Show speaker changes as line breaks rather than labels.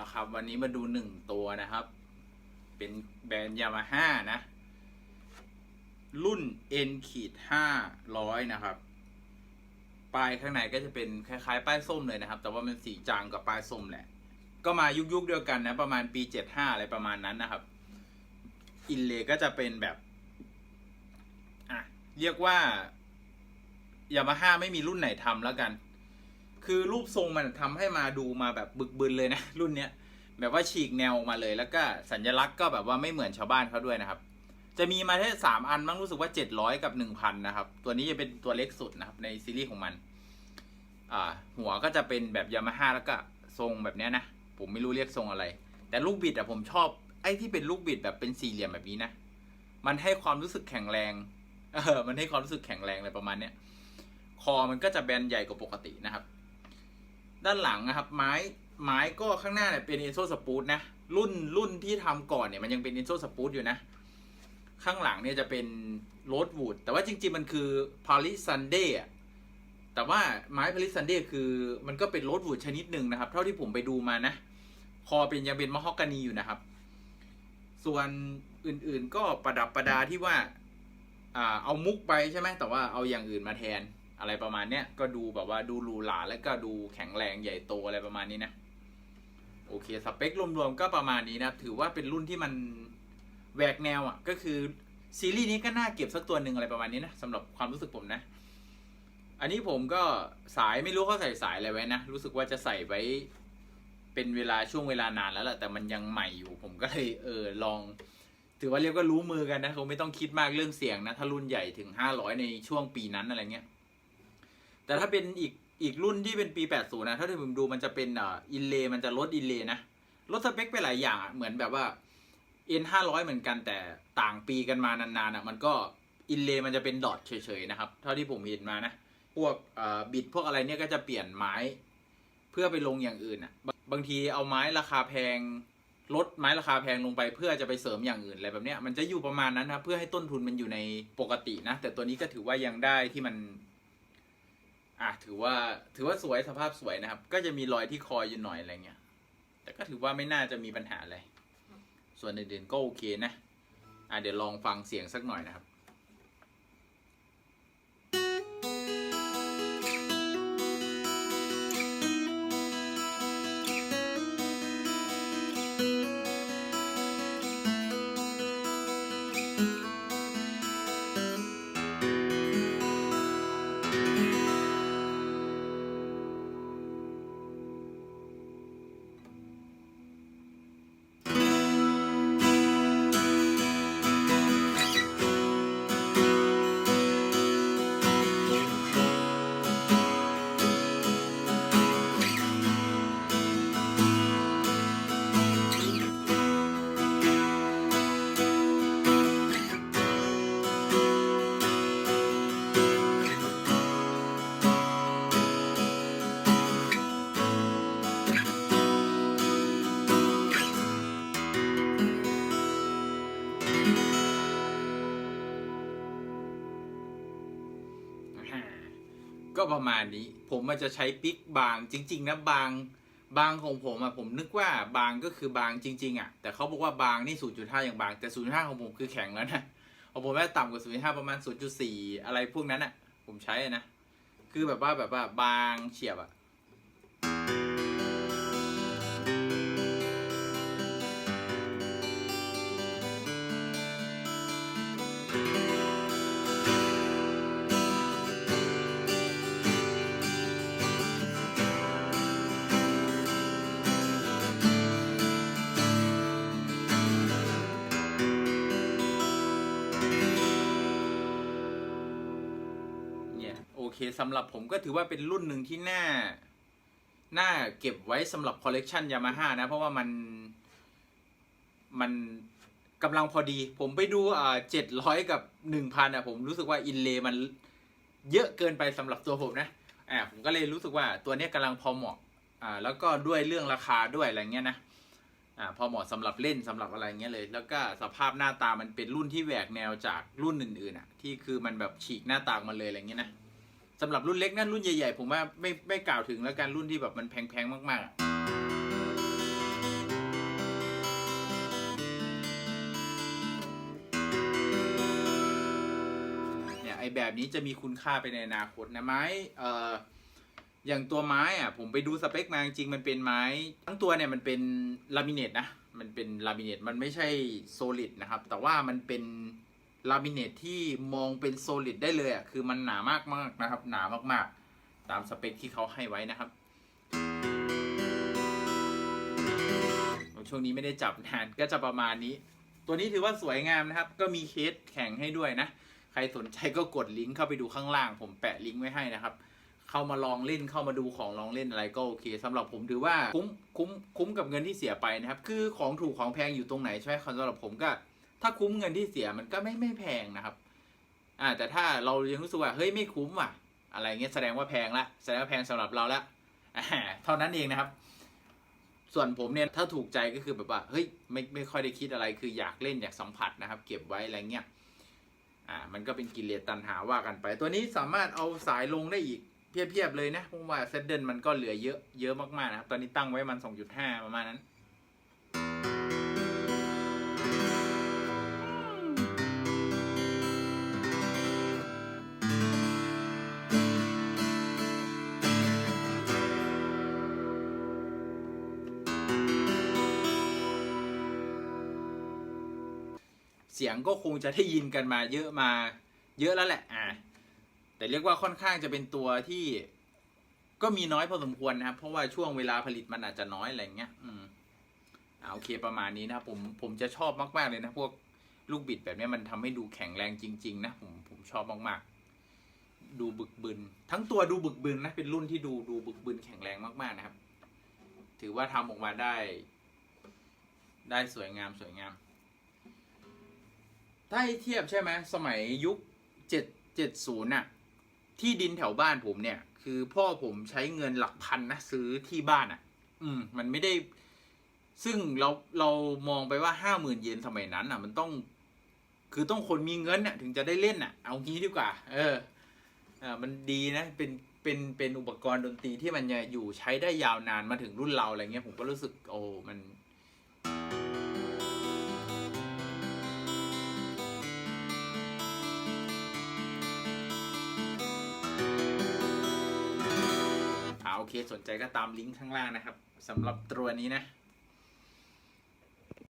ละครับ วันนี้มาดูหนึ่งตัวนะครับ เป็นแบรนด์ยามาฮ่านะ รุ่น N ขีดห้าร้อยนะครับป้ายข้างในก็จะเป็นคล้ายๆ ป้ายส้มเลยนะครับ แต่ว่ามันสีจางกับป้ายส้มแหละ ก็มายุคๆเดียวกันนะ ประมาณปีเจ็ดห้าอะไรประมาณนั้นนะครับ อินเลก็จะเป็นแบบอะเรียกว่ายามาฮ่าไม่มีรุ่นไหนทำแล้วกัน คือรูปทรงมันทำให้มาดูมาแบบบึกบึนเลยนะ รุ่นเนี้ยแบบว่าฉีกแนวออกมาเลย แล้วก็สัญลักษณ์ก็แบบว่าไม่เหมือนชาวบ้านเขาด้วยนะครับ จะมีมาแค่สามอันมั้งรู้สึกว่าเจ็ดร้อยกับหนึ่งพันนะครับ ตัวนี้จะเป็นตัวเล็กสุดนะครับ ในซีรีส์ของมัน อ่า หัวก็จะเป็นแบบยามาฮ่าแล้วก็ทรงแบบเนี้ยนะ ผมไม่รู้เรียกทรงอะไร แต่ลูกบิดอะผมชอบไอ้ที่เป็นลูกบิดแบบเป็นสี่เหลี่ยมแบบนี้นะ มันให้ความรู้สึกแข็งแรง เออ มันให้ความรู้สึกแข็งแรงอะไรประมาณเนี้ย คอมันก็จะแบนใหญ่กว่าปกตินะครับ ด้านหลังนะครับ ไม้ไม้ก็ข้างหน้าเนี่ยเป็นเอนโซสปูตนะ รุ่นรุ่นที่ทำก่อนเนี่ยมันยังเป็นเอนโซสปูตอยู่นะ ข้างหลังเนี่ยจะเป็นโรดวูดแต่ว่าจริง ๆ มันคือพาริซันเดย์แต่ว่าไม้พาริซันเดย์คือมันก็เป็นโรดวูดชนิดหนึ่งนะครับ เท่าที่ผมไปดูมานะ คอเป็นยังเป็นมะฮอกกานีอยู่นะครับ ส่วนอื่นๆก็ประดับประดาที่ว่าอ่าเอามุกไปใช่ไหมแต่ว่าเอาอย่างอื่นมาแทน อะไรประมาณเนี้ยก็ดูแบบว่าดูหรูหราแล้วก็ดูแข็งแรงใหญ่โตอะไรประมาณนี้นะโอเคสเปครวมๆก็ประมาณนี้นะครับ ถือว่าเป็นรุ่นที่มันแหวกแนวอะ ก็คือซีรีส์นี้ก็น่าเก็บสักตัวหนึ่งอะไรประมาณนี้นะสำหรับความรู้สึกผมนะ อันนี้ผมก็สายไม่รู้เขาใส่สายอะไรไว้นะ รู้สึกว่าจะใส่ไว้เป็นเวลาช่วงเวลานานแล้วแหละแต่มันยังใหม่อยู่ ผมก็เลยเออลอง ถือว่าเรียกว่ารู้มือกันนะคงไม่ต้องคิดมากเรื่องเสียงนะ ถ้ารุ่นใหญ่ถึงห้าร้อยในช่วงปีนั้นอะไรเงี้ย แต่ถ้าเป็นอีกอีกรุ่นที่เป็นปี 80 นะ ถ้าที่ผมดูมันจะเป็นอ่าอินเลมันจะลดอินเลนะ ลดสเปคไปหลายอย่างเหมือนแบบว่า N 500เหมือนกันแต่ต่างปีกันมานานๆอะมันก็อินเลมันจะเป็นดอทเฉยๆนะครับ เท่าที่ผมเห็นมานะ พวกบิดพวกอะไรเนี่ยก็จะเปลี่ยนไม้เพื่อไปลงอย่างอื่นอะ บางบางทีเอาไม้ราคาแพงลดไม้ราคาแพงลงไปเพื่อจะไปเสริมอย่างอื่นอะไรแบบเนี้ยมันจะอยู่ประมาณนั้นนะเพื่อให้ต้นทุนมันอยู่ในปกตินะ แต่ตัวนี้ก็ถือว่ายังได้ที่มัน อะถือว่าถือว่าสวยสภาพสวยนะครับ ก็จะมีรอยที่คออยู่หน่อยอะไรเงี้ย แต่ก็ถือว่าไม่น่าจะมีปัญหาอะไร ส่วนเด่นๆก็โอเคนะ อะเดี๋ยวลองฟังเสียงสักหน่อยนะครับ ก็ประมาณนี้ ผมมันจะใช้ปิกบางจริง ๆนะบางบางของผมอะผมนึกว่าบางก็คือบางจริง ๆอะแต่เขาบอกว่าบางนี่ 0.5 อย่างบาง แต่ 0.5 ของผมคือแข็งแล้วนะของผมแม่ต่ำกว่า 0.5 ประมาณ 0.4 อะไรพวกนั้นอะผมใช้อะนะ คือแบบว่าแบบว่าบางเฉียบอะ เนี่ยโอเคสำหรับผมก็ถือว่าเป็นรุ่นหนึ่งที่น่า น่าเก็บไว้สำหรับคอลเลกชันยามาฮ่านะ เพราะว่ามัน มันกำลังพอดี ผมไปดูอ่าเจ็ดร้อยกับหนึ่งพันอะ ผมรู้สึกว่าอินเลมันเยอะเกินไปสำหรับตัวผมนะอ่าผมก็เลยรู้สึกว่าตัวเนี้ยกำลังพอเหมาะอ่าแล้วก็ด้วยเรื่องราคาด้วยอะไรเงี้ยนะ อ่าพอเหมาะสำหรับเล่นสำหรับอะไรเงี้ยเลย แล้วก็สภาพหน้าตามันเป็นรุ่นที่แหวกแนวจากรุ่นอื่นๆอะที่คือมันแบบฉีกหน้าตามันเลยอะไรเงี้ยนะสำหรับรุ่นเล็กนั่นรุ่นใหญ่ๆ ผมว่าไม่ไม่กล่าวถึงแล้วกันรุ่นที่แบบมันแพงๆมากๆไอแบบนี้จะมีคุณค่าไปในอนาคตนะไหมเอ่อ อย่างตัวไม้อะผมไปดูสเปคมาจริงมันเป็นไม้ทั้งตัวเนี่ยมันเป็นลามิเนตนะมันเป็นลามิเนตมันไม่ใช่โซลิดนะครับ แต่ว่ามันเป็นลามิเนตที่มองเป็นโซลิดได้เลยอะคือมันหนามากมากๆนะครับ หนามากๆ ตามสเปคที่เขาให้ไว้นะครับ ช่วงนี้ไม่ได้จับนานก็จะประมาณนี้ ตัวนี้ถือว่าสวยงามนะครับ ก็มีเคสแข่งให้ด้วยนะ ใครสนใจก็กดลิงก์เข้าไปดูข้างล่าง ผมแปะลิงก์ไว้ให้นะครับ เข้ามาลองเล่นเข้ามาดูของลองเล่นอะไรก็โอเคสำหรับผมถือว่าคุ้มคุ้มคุ้มกับเงินที่เสียไปนะครับ คือของถูกของแพงอยู่ตรงไหนใช่ไหมสำหรับผมก็ ถ้าคุ้มเงินที่เสียมันก็ไม่ไม่แพงนะครับ อ่าแต่ถ้าเรายังรู้สึกว่าเฮ้ยไม่คุ้มว่ะ อะไรเงี้ยแสดงว่าแพงละแสดงว่าแพงสำหรับเราละอ่าเท่านั้นเองนะครับ ส่วนผมเนี่ยถ้าถูกใจก็คือแบบว่าเฮ้ยไม่ไม่ค่อยได้คิดอะไรคืออยากเล่นอยากสัมผัสนะครับ เก็บไว้อะไรเงี้ยอ่ามันก็เป็นกิเลสตัณหาว่ากันไป ตัวนี้สามารถเอาสายลงได้อีก เพียบๆเลยนะเพราะว่าเซตเดิลมันก็เหลือเยอะเยอะมากๆนะครับตอนนี้ตั้งไว้มัน 2.5 ประมาณนั้นเสียงก็คงจะได้ยินกันมาเยอะมาเยอะแล้วแหละ อ่า แต่เรียกว่าค่อนข้างจะเป็นตัวที่ก็มีน้อยพอสมควรนะครับ เพราะว่าช่วงเวลาผลิตมันอาจจะน้อยอะไรเงี้ย อืมอ่าโอเคประมาณนี้นะครับผมผมจะชอบมากๆเลยนะพวกลูกบิดแบบนี้มันทำให้ดูแข็งแรงจริง ๆ นะผมผมชอบมากๆ ดูบึกบึน ทั้งตัวดูบึกบึนนะเป็นรุ่นที่ดูดูบึกบึนแข็งแรงมากๆนะครับ ถือว่าทำออกมาได้ ได้สวยงามสวยงาม ถ้าเทียบใช่ไหมสมัยยุคเจ็ดเจ็ดศูนย์น่ะ ที่ดินแถวบ้านผมเนี่ย คือพ่อผมใช้เงินหลักพันนะซื้อที่บ้านอะ อืม มันไม่ได้ ซึ่งเราเรามองไปว่าห้าหมื่นเยนสมัยนั้นอะ มันต้อง คือต้องคนมีเงินอะ ถึงจะได้เล่นอะ เอางี้ดีกว่า เอออ่ามันดีนะ เป็นเป็นเป็นอุปกรณ์ดนตรีที่มันอยู่ใช้ได้ยาวนานมาถึงรุ่นเราอะไรเงี้ยผมก็รู้สึก โอ้มัน เคสนใจก็ตามลิงก์ข้างล่างนะครับสำหรับตัวนี้นะ